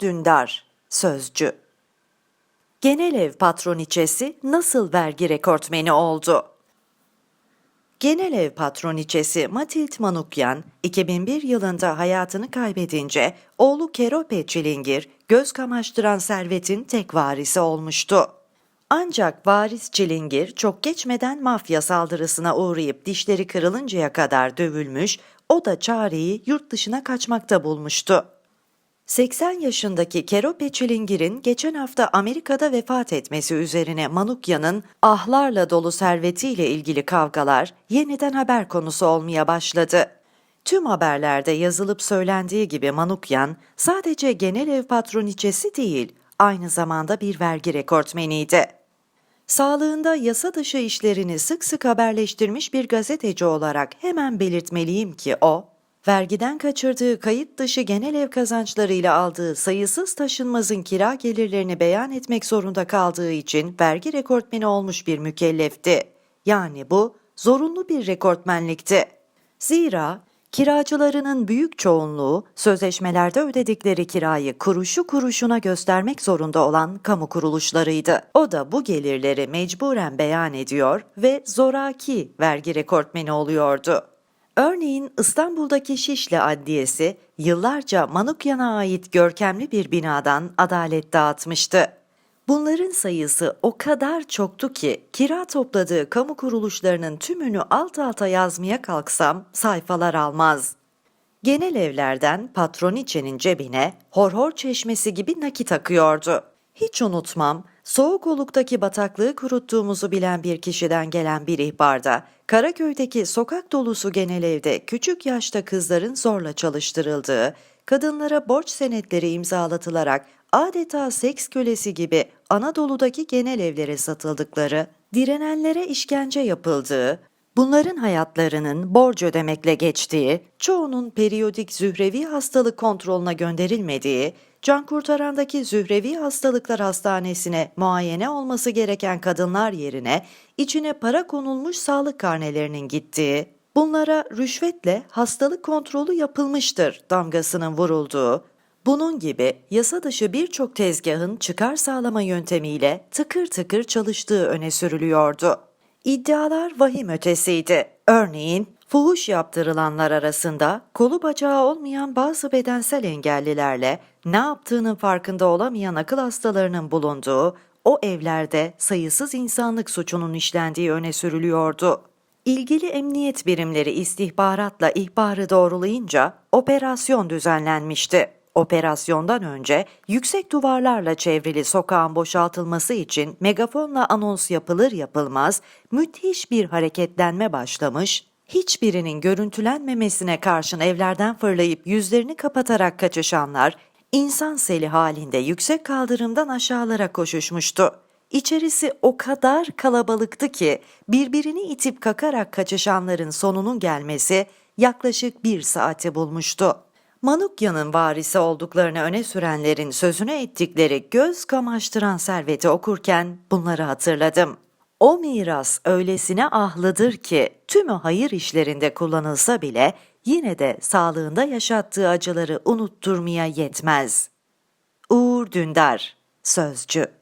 Dündar Sözcü Genel ev patroniçesi nasıl vergi rekortmeni oldu? Genel ev patroniçesi Matild Manukyan, 2001 yılında hayatını kaybedince oğlu Kerope Çilingir, göz kamaştıran servetin tek varisi olmuştu. Ancak varis Çilingir çok geçmeden mafya saldırısına uğrayıp dişleri kırılıncaya kadar dövülmüş, o da çareyi yurt dışına kaçmakta bulmuştu. 80 yaşındaki Kerope Çilingir'in geçen hafta Amerika'da vefat etmesi üzerine Manukya'nın ahlarla dolu servetiyle ilgili kavgalar yeniden haber konusu olmaya başladı. Tüm haberlerde yazılıp söylendiği gibi Manukyan sadece genel ev patroniçesi değil, aynı zamanda bir vergi rekortmeniydi. Sağlığında yasa dışı işlerini sık sık haberleştirmiş bir gazeteci olarak hemen belirtmeliyim ki o, vergiden kaçırdığı kayıt dışı genel ev kazançlarıyla aldığı sayısız taşınmazın kira gelirlerini beyan etmek zorunda kaldığı için vergi rekortmeni olmuş bir mükellefti. Yani bu zorunlu bir rekortmenlikti. Zira kiracılarının büyük çoğunluğu sözleşmelerde ödedikleri kirayı kuruşu kuruşuna göstermek zorunda olan kamu kuruluşlarıydı. O da bu gelirleri mecburen beyan ediyor ve zoraki vergi rekortmeni oluyordu. Örneğin İstanbul'daki Şişli Adliyesi yıllarca Manukyan'a ait görkemli bir binadan adalet dağıtmıştı. Bunların sayısı o kadar çoktu ki kira topladığı kamu kuruluşlarının tümünü alt alta yazmaya kalksam sayfalar almaz. Genel evlerden patroniçenin cebine horhor çeşmesi gibi nakit akıyordu. Hiç unutmam, soğuk oluktaki bataklığı kuruttuğumuzu bilen bir kişiden gelen bir ihbarda, Karaköy'deki sokak dolusu genel evde küçük yaşta kızların zorla çalıştırıldığı, kadınlara borç senetleri imzalatılarak adeta seks kölesi gibi Anadolu'daki genel evlere satıldıkları, direnenlere işkence yapıldığı, bunların hayatlarının borç ödemekle geçtiği, çoğunun periyodik zührevi hastalık kontrolüne gönderilmediği, can kurtarandaki zührevi hastalıklar hastanesine muayene olması gereken kadınlar yerine içine para konulmuş sağlık karnelerinin gittiği, bunlara rüşvetle hastalık kontrolü yapılmıştır damgasının vurulduğu, bunun gibi yasa dışı birçok tezgahın çıkar sağlama yöntemiyle tıkır tıkır çalıştığı öne sürülüyordu. İddialar vahim ötesiydi. Örneğin fuhuş yaptırılanlar arasında kolu bacağı olmayan bazı bedensel engellilerle ne yaptığının farkında olamayan akıl hastalarının bulunduğu o evlerde sayısız insanlık suçunun işlendiği öne sürülüyordu. İlgili emniyet birimleri istihbaratla ihbarı doğrulayınca operasyon düzenlenmişti. Operasyondan önce yüksek duvarlarla çevrili sokağın boşaltılması için megafonla anons yapılır yapılmaz müthiş bir hareketlenme başlamış, hiçbirinin görüntülenmemesine karşın evlerden fırlayıp yüzlerini kapatarak kaçışanlar insan seli halinde yüksek kaldırımdan aşağılara koşuşmuştu. İçerisi o kadar kalabalıktı ki birbirini itip kakarak kaçışanların sonunun gelmesi yaklaşık bir saati bulmuştu. Manukya'nın varisi olduklarını öne sürenlerin sözüne ettikleri göz kamaştıran serveti okurken bunları hatırladım. O miras öylesine ahlıdır ki tümü hayır işlerinde kullanılsa bile yine de sağlığında yaşattığı acıları unutturmaya yetmez. Uğur Dündar Sözcü